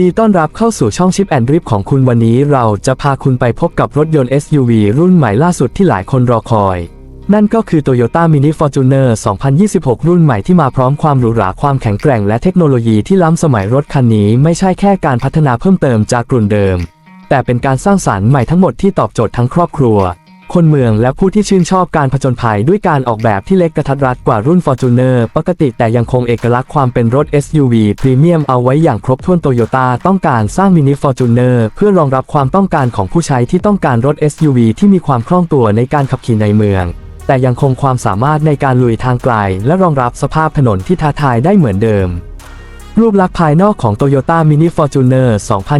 ดีต้อนรับเข้าสู่ช่องชิปแอนดริฟของคุณวันนี้เราจะพาคุณไปพบกับรถยนต์ SUV รุ่นใหม่ล่าสุดที่หลายคนรอคอย นั่นก็คือ Toyota Mini Fortuner 2026 รุ่นใหม่ที่มาพร้อมความหรูหราความแข็งแกร่งและเทคโนโลยีที่ล้ำสมัยรถคันนี้ไม่ใช่แค่การพัฒนาเพิ่มเติมจากกลุ่นเดิม แต่เป็นการสร้างสารรค์ใหม่ทั้งหมดที่ตอบโจทย์ทั้งครอบครัว คนเมืองและผู้ที่ชื่นชอบการผจญภัยด้วยการออกแบบที่เล็กกระทัดรัดกว่ารุ่น Fortuner ปกติแต่ยังคงเอกลักษณ์ความเป็นรถ SUV พรีเมียมเอาไว้อย่างครบถ้วนโตโยต้าต้องการสร้าง Mini Fortuner เพื่อรองรับความต้องการของผู้ใช้ที่ต้องการรถ SUV ที่มีความคล่องตัวในการขับขี่ในเมือง แต่ยังคงความสามารถในการลุยทางไกล และรองรับสภาพถนนที่ท้าทายได้เหมือนเดิมรูปลักษณ์ภายนอกของ Toyota Mini Fortuner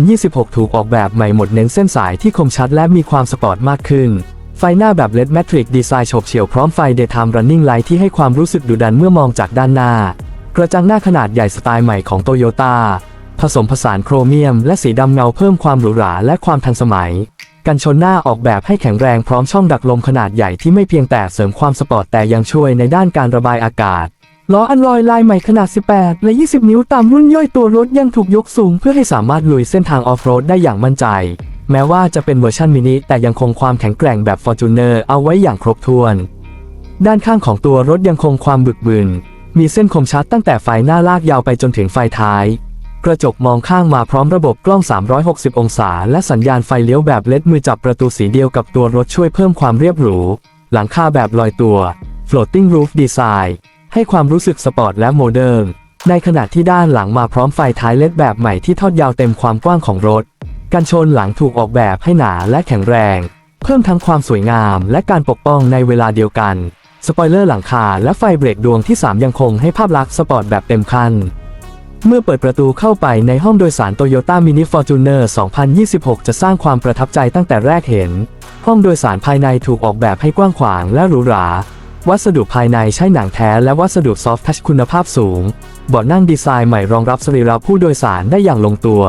2026 ถูกออกแบบใหม่หมดเน้นเส้นสายที่คมชัดและมีความสปอร์ตมากขึ้น ไฟหน้าแบบ LED Matrix ดีไซน์โฉบเฉี่ยวพร้อมไฟ Daytime Running Light ที่ให้ความรู้สึกดุดันเมื่อมองจากด้านหน้า กระจังหน้าขนาดใหญ่สไตล์ใหม่ของ Toyota ผสมผสานโครเมียม และสีดำเงาเพิ่มความหรูหราและความทันสมัย กันชนหน้าออกแบบให้แข็งแรงพร้อมช่องดักลมขนาดใหญ่ที่ไม่เพียงแต่เสริมความสปอร์ตแต่ยังช่วยในด้านการระบายอากาศล้ออันลอยลายใหม่ขนาด 18 และ 20 นิ้วตามรุ่นย่อยตัวรถยังถูกยกสูงเพื่อให้สามารถลุยเส้นทางออฟโรดได้อย่างมั่นใจ แม้ว่าจะเป็นเวอร์ชันมินิแต่ยังคงความแข็งแกร่งแบบ Fortuner เอาไว้อย่างครบถ้วน ด้านข้างของตัวรถยังคงความบึกบึน มีเส้นคมชัดตั้งแต่ไฟหน้าลากยาวไปจนถึงไฟท้าย กระจกมองข้างมาพร้อมระบบกล้อง 360 องศา และสัญญาณไฟเลี้ยวแบบเล็ดมือจับประตูสีเดียวกับตัวรถช่วยเพิ่มความเรียบหรู หลังคาแบบลอยตัว floating roof design ให้ความรู้สึกสปอร์ตและโมเดิร์นในขณะที่ด้านหลังมาพร้อมไฟท้ายเล็ดแบบใหม่ที่ทอดยาวเต็มความกว้างของรถ กันชนหลังถูกออกแบบให้หนาและแข็งแรง เพิ่มทั้งความสวยงามและการปกป้องในเวลาเดียวกัน สปอยเลอร์หลังคาและไฟเบรกดวงที่ 3 ยังคงให้ภาพลักษณ์สปอร์ตแบบเต็มขั้นเมื่อเปิดประตูเข้าไปในห้องโดยสาร Toyota Mini Fortuner 2026 จะสร้างความประทับใจตั้งแต่แรกเห็น ห้องโดยสารภายในถูกออกแบบให้กว้างขวางและหรูหราวัสดุภายในใช้หนังแท้และวัสดุซอฟท์ทัชคุณภาพสูง เบาะนั่งดีไซน์ใหม่รองรับสรีระผู้โดยสารได้อย่างลงตัว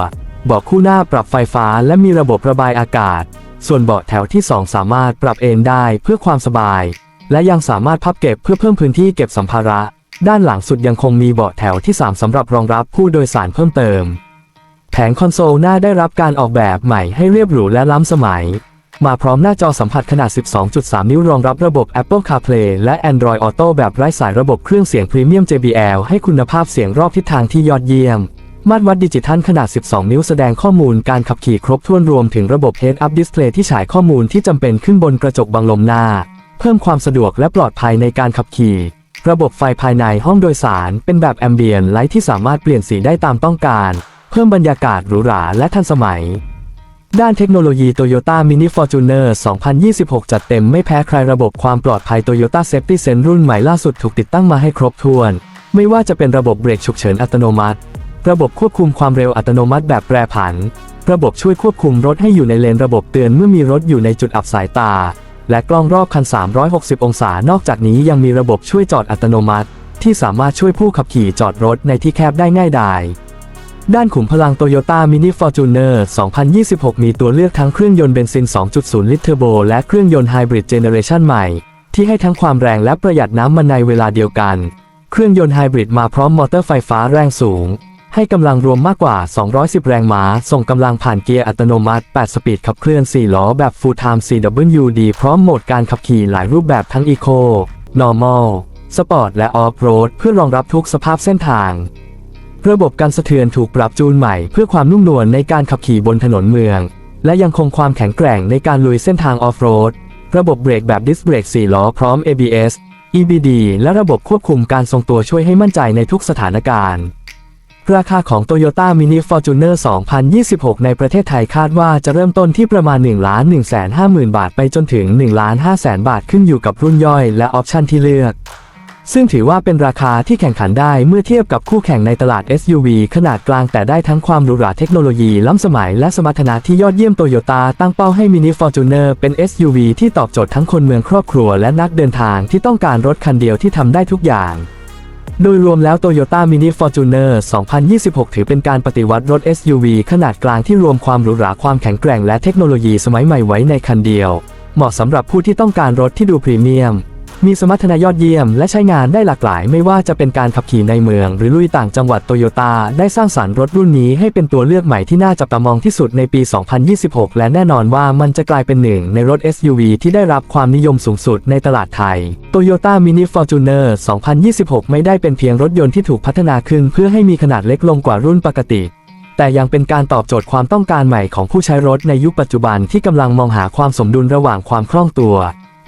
เบาะคู่หน้าปรับไฟฟ้าและมีระบบระบายอากาศ ส่วนเบาะแถวที่ 2 สามารถปรับเอนได้เพื่อความสบาย และยังสามารถพับเก็บเพื่อเพิ่มพื้นที่เก็บสัมภาระ ด้านหลังสุดยังคงมีเบาะแถวที่ 3สำหรับรองรับผู้โดยสารเพิ่มเติม แผงคอนโซลหน้าได้รับการออกแบบใหม่ให้เรียบหรูและล้ำสมัย มาพร้อมหน้าจอสัมผัสขนาด 12.3 นิ้วรองรับระบบ Apple CarPlay และ Android Auto แบบไร้สายระบบเครื่องเสียงพรีเมียม JBL ให้คุณภาพเสียงรอบทิศทางที่ยอดเยี่ยม มาตรวัดดิจิทัลขนาด 12 นิ้วแสดงข้อมูลการขับขี่ครบถ้วนรวมถึงระบบ Head-Up Display ที่ฉายข้อมูลที่จำเป็นขึ้นบนกระจกบังลมหน้า เพิ่มความสะดวกและปลอดภัยในการขับขี่ ระบบไฟภายในห้องโดยสาร เป็นแบบแอมเบียนไลท์ที่สามารถเปลี่ยนสีได้ตามต้องการ เพิ่มบรรยากาศหรูหราและทันสมัยด้านเทคโนโลยี Toyota Mini Fortuner 2026 จัดเต็มไม่แพ้ใครระบบความปลอดภัย Toyota Safety Sense รุ่นใหม่ล่าสุดถูกติดตั้งมาให้ครบถ้วน ไม่ว่าจะเป็นระบบเบรกฉุกเฉินอัตโนมัติ ระบบควบคุมความเร็วอัตโนมัติแบบแปรผัน ระบบช่วยควบคุมรถให้อยู่ในเลนระบบเตือนเมื่อมีรถอยู่ในจุดอับสายตา และกล้องรอบคัน 360 องศา นอกจากนี้ยังมีระบบช่วยจอดอัตโนมัติ ที่สามารถช่วยผู้ขับขี่จอดรถในที่แคบได้ง่ายดายด้านขุมพลัง Toyota Mini Fortuner 2026 มีตัวเลือกทั้งเครื่องยนต์เบนซิน 2.0 ลิตรเทอร์โบ และเครื่องยนต์ไฮบริดเจเนเรชันใหม่ ที่ให้ทั้งความแรงและประหยัดน้ำมันในเวลาเดียวกัน เครื่องยนต์ไฮบริดมาพร้อมมอเตอร์ไฟฟ้าแรงสูง ให้กำลังรวมมากกว่า 210 แรงม้า ส่งกำลังผ่านเกียร์อัตโนมัติ 8 สปีดขับเคลื่อน 4 ล้อแบบ Full Time CWD พร้อมโหมดการขับขี่หลายรูปแบบทั้ง Eco Normal Sport และ Off-road เพื่อรองรับทุกสภาพเส้นทาง ระบบการสะเทือนถูกปรับจูนใหม่เพื่อความนุ่มนวลในการขับขี่บนถนนเมือง และยังคงความแข็งแกร่งในการลุยเส้นทางออฟโรด ระบบเบรกแบบดิสเบรก4 ล้อพร้อม ABS EBD และระบบควบคุมการทรงตัวช่วยให้มั่นใจในทุกสถานการณ์ ราคาของ Toyota Mini Fortuner 2026 ในประเทศไทยคาดว่าจะเริ่มต้นที่ประมาณ 1 1 5 0 0 0 0 บาทไปจนถึง 1 5 0 0 0 0 บาทขึ้นอยู่กับรุ่นย่อยและออปชันที่เลือก ซึ่งถือว่าเป็นราคาที่แข่งขันได้เมื่อเทียบกับคู่แข่งในตลาด SUV ขนาดกลางแต่ได้ทั้งความหรูหราเทคโนโลยีล้ำสมัยและสมรรถนะที่ยอดเยี่ยมโตโยต้าตั้งเป้าให้ Mini Fortuner เป็น SUV ที่ตอบโจทย์ทั้งคนเมืองครอบครัวและนักเดินทางที่ต้องการรถคันเดียวที่ทำได้ทุกอย่าง โดยรวมแล้ว Toyota Mini Fortuner 2026 ถือเป็นการปฏิวัติรถ SUV ขนาดกลางที่รวมความหรูหราความแข็งแกร่งและเทคโนโลยีสมัยใหม่ไว้ในคันเดียว เหมาะสำหรับผู้ที่ต้องการรถที่ดูพรีเมียม มีสมรรถนะยอดเยี่ยมและใช้งานได้หลากหลายไม่ว่าจะเป็นการขับขี่ในเมือง หรือลุยต่างจังหวัดโตโยต้าได้สร้างสรรค์รถรุ่นนี้ให้เป็นตัวเลือกใหม่ที่น่าจับตามองที่สุดในปี 2026 และแน่นอนว่ามันจะกลายเป็นหนึ่งในรถ SUV ที่ได้รับความนิยมสูงสุดในตลาดไทย Toyota Mini Fortuner 2026 ไม่ได้เป็นเพียงรถยนต์ที่ถูกพัฒนาขึ้น เพื่อให้มีขนาดเล็กลงกว่ารุ่นปกติแต่ยังเป็นการตอบโจทย์ความต้องการใหม่ของผู้ใช้รถในยุคปัจจุบันที่กำลังมองหาความสมดุลระหว่างความคล่องตัว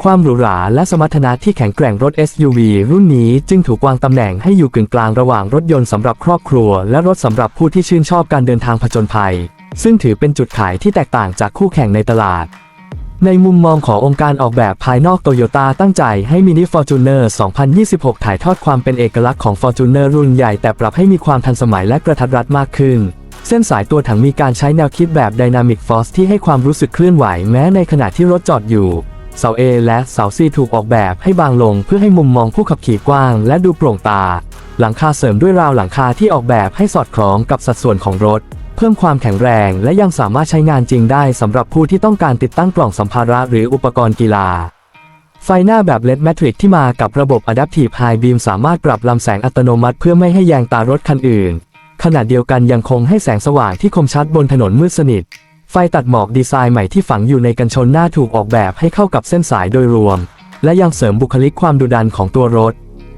ความหรูหราและสมรรถนะที่แข็งแกร่งรถ SUV รุ่นนี้จึงถูกวางตำแหน่งให้อยู่กึ่งกลางระหว่างรถยนต์สำหรับครอบครัว และรถสำหรับผู้ที่ชื่นชอบการเดินทางผจญภัย ซึ่งถือเป็นจุดขายที่แตกต่างจากคู่แข่งในตลาด ในมุมมองขององค์การออกแบบภายนอกโตโยต้าตั้งใจให้ Mini Fortuner 2026 ถ่ายทอดความเป็นเอกลักษณ์ของ Fortuner รุ่นใหญ่แต่ปรับให้มีความทันสมัยและกระทัดรัดมากขึ้นเส้นสายตัวถังมีการใช้แนวคิดแบบ Dynamic Force ที่ให้ความรู้สึกเคลื่อนไหวแม้ในขณะที่รถจอดอยู่ เสา A และเสา C ถูกออกแบบให้บางลงเพื่อให้มุมมองผู้ขับขี่กว้างและดูโปร่งตา หลังคาเสริมด้วยราวหลังคาที่ออกแบบให้สอดคล้องกับสัดส่วนของรถ เพิ่มความแข็งแรงและยังสามารถใช้งานจริงได้สำหรับผู้ที่ต้องการติดตั้งกล่องสัมภาระหรืออุปกรณ์กีฬา ไฟหน้าแบบ LED Matrix ที่มากับระบบ Adaptive High Beam สามารถปรับลำแสงอัตโนมัติเพื่อไม่ให้แยงตารถคันอื่นขณะเดียวกันยังคงให้แสงสว่างที่คมชัดบนถนนมืดสนิท ไฟตัดหมอกดีไซน์ใหม่ที่ฝังอยู่ในกันชนหน้าถูกออกแบบให้เข้ากับเส้นสายโดยรวม และยังเสริมบุคลิกความดุดันของตัวรถ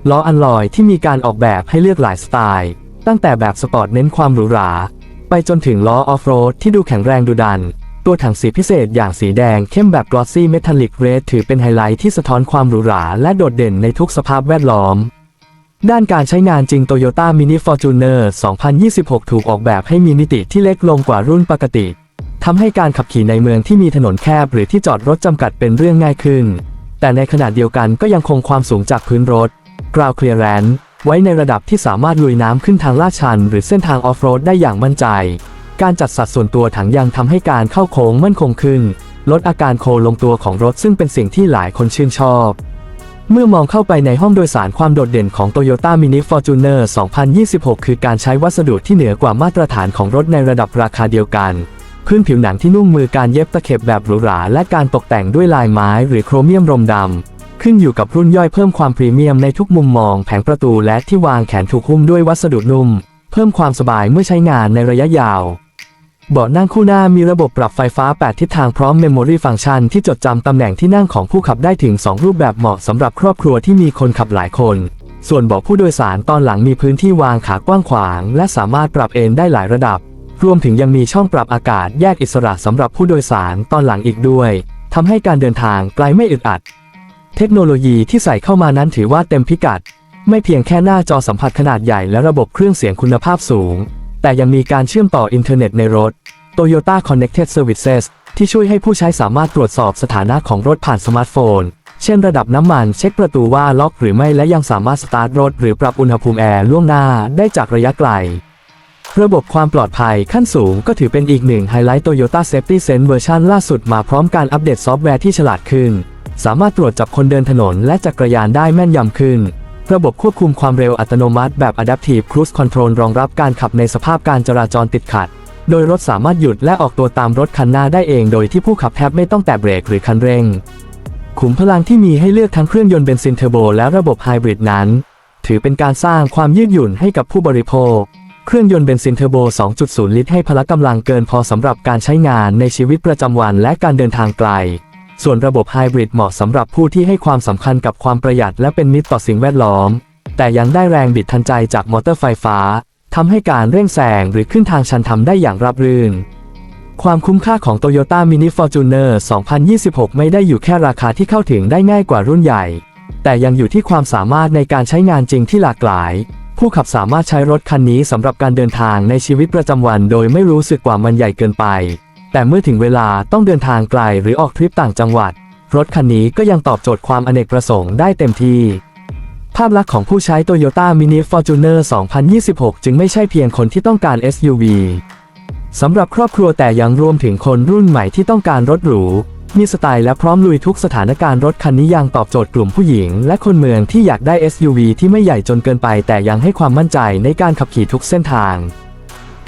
ล้ออันลอยที่มีการออกแบบให้เลือกหลายสไตล์ ตั้งแต่แบบสปอร์ตเน้นความหรูหรา ไปจนถึงล้อออฟโรดที่ดูแข็งแรงดุดัน ตัวถังสีพิเศษอย่างสีแดงเข้มแบบ glossy metallic red ถือเป็นไฮไลท์ที่สะท้อนความหรูหราและโดดเด่นในทุกสภาพแวดล้อมด้านการใช้งานจริง Toyota Mini Fortuner 2026 ถูกออกแบบให้มีมิติที่เล็กลงกว่ารุ่นปกติ ทำให้การขับขี่ในเมืองที่มีถนนแคบหรือที่จอดรถจำกัดเป็นเรื่องง่ายขึ้น แต่ในขณะเดียวกันก็ยังคงความสูงจากพื้นรถ ground clearance ไว้ในระดับที่สามารถลุยน้ำขึ้นทางลาดชัน หรือเส้นทางออฟโรดได้อย่างมั่นใจ การจัดสัดส่วนตัวถังยังทำให้การเข้าโค้งมั่นคงขึ้น ลดอาการโคลงตัวของรถซึ่งเป็นสิ่งที่หลายคนชื่นชอบ เมื่อมองเข้าไปในห้องโดยสารความโดดเด่นของ Toyota Mini Fortuner 2026 คือการใช้วัสดุที่เหนือกว่ามาตรฐานของรถในระดับราคาเดียวกัน พื้นผิวหนังที่นุ่มมือการเย็บตะเข็บแบบหรูหราและการตกแต่งด้วยลายไม้หรือโครเมียมรมดำ ขึ้นอยู่กับรุ่นย่อยเพิ่มความพรีเมียมในทุกมุมมองแผงประตูและที่วางแขนถูกหุ้มด้วยวัสดุนุ่ม เพิ่มความสบายเมื่อใช้งานในระยะยาวเบาะนั่งคู่หน้ามีระบบปรับไฟฟ้า 8 ทิศทางพร้อม Memory Function ที่จดจำตำแหน่งที่นั่งของผู้ขับได้ถึง 2 รูปแบบเหมาะสำหรับครอบครัวที่มีคนขับหลายคน ส่วนเบาะผู้โดยสารตอนหลังมีพื้นที่วางขากว้างขวาง และสามารถปรับเอนได้หลายระดับ รวมถึงยังมีช่องปรับอากาศแยกอิสระสำหรับผู้โดยสารตอนหลังอีกด้วยทำให้การเดินทางไกลไม่อึดอัด เทคโนโลยีที่ใส่เข้ามานั้นถือว่าเต็มพิกัด ไม่เพียงแค่หน้าจอสัมผัสขนาดใหญ่และระบบเครื่องเสียงคุณภาพสูง แต่ยังมีการเชื่อมต่ออินเทอร์เน็ตในรถ Toyota Connected Services ที่ช่วยให้ผู้ใช้สามารถตรวจสอบสถานะของรถผ่านสมาร์ทโฟน เช่นระดับน้ำมันเช็คประตูว่าล็อกหรือไม่และยังสามารถสตาร์ทรถหรือปรับอุณหภูมิแอร์ล่วงหน้าได้จากระยะไกล ระบบความปลอดภัยขั้นสูงก็ถือเป็นอีกหนึ่งไฮไลท์ Toyota Safety Sense เวอร์ชันล่าสุดมาพร้อมการอัปเดตซอฟต์แวร์ที่ฉลาดขึ้น สามารถตรวจจับคนเดินถนนและจักรยานได้แม่นยำขึ้น ระบบควบคุมความเร็วอัตโนมัติแบบ Adaptive Cruise Control รองรับการขับในสภาพการจราจรติดขัด โดยรถสามารถหยุดและออกตัวตามรถคันหน้าได้เองโดยที่ผู้ขับแทบไม่ต้องแตะเบรกหรือคันเร่ง ขุมพลังที่มีให้เลือกทั้งเครื่องยนต์เบนซินเทอร์โบและระบบไฮบริดนั้น ถือเป็นการสร้างความยืดหยุ่นให้กับผู้บริโภค เครื่องยนต์เบนซินเทอร์โบ 2.0 ลิตรให้พละกำลังเกินพอสำหรับการใช้งานในชีวิตประจำวันและการเดินทางไกล ส่วนระบบไฮบริดเหมาะสำหรับผู้ที่ให้ความสำคัญกับความประหยัดและเป็นมิตรต่อสิ่งแวดล้อม แต่ยังได้แรงบิดทันใจจากมอเตอร์ไฟฟ้าทำให้การเร่งแซงหรือขึ้นทางชันทำได้อย่างราบรื่น ความคุ้มค่าของ Toyota Mini Fortuner 2026 ไม่ได้อยู่แค่ราคาที่เข้าถึงได้ง่ายกว่ารุ่นใหญ่ แต่ยังอยู่ที่ความสามารถในการใช้งานจริงที่หลากหลาย ผู้ขับสามารถใช้รถคันนี้สำหรับการเดินทางในชีวิตประจำวัน โดยไม่รู้สึกว่ามันใหญ่เกินไป แต่เมื่อถึงเวลาต้องเดินทางไกลหรือออกทริปต่างจังหวัด รถคันนี้ก็ยังตอบโจทย์ความอเนกประสงค์ได้เต็มที่ ภาพลักษณ์ของผู้ใช้ Toyota Mini Fortuner 2026 จึงไม่ใช่เพียงคนที่ต้องการ SUV สำหรับครอบครัวแต่ยังรวมถึงคนรุ่นใหม่ที่ต้องการรถหรู มีสไตล์และพร้อมลุยทุกสถานการณ์รถคันนี้ยังตอบโจทย์กลุ่มผู้หญิง และคนเมืองที่อยากได้ SUV ที่ไม่ใหญ่จนเกินไป แต่ยังให้ความมั่นใจในการขับขี่ทุกเส้นทาง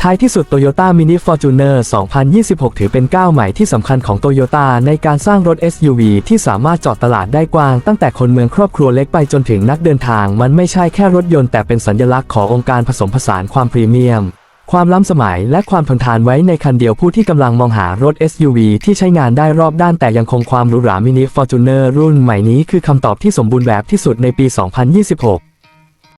ท้ายที่สุด Toyota Mini Fortuner 2026 ถือเป็นก้าวใหม่ที่สำคัญของ Toyota ในการสร้างรถ SUV ที่สามารถจาะตลาดได้กว้าง ตั้งแต่คนเมืองครอบครัวเล็กไปจนถึงนักเดินทาง มันไม่ใช่แค่รถยนต์แต่เป็นสัญลักษณ์ขององค์การผสมผสานความพรีเมียม ความล้ำสมัยและความทนทานไว้ในคันเดียวผู้ที่กำลังมองหารถ SUV ที่ใช้งานได้รอบด้านแต่ยังคงความหรูหรา Mini Fortuner รุ่นใหม่นี้คือคำตอบที่สมบูรณ์แบบที่สุดในปี 2026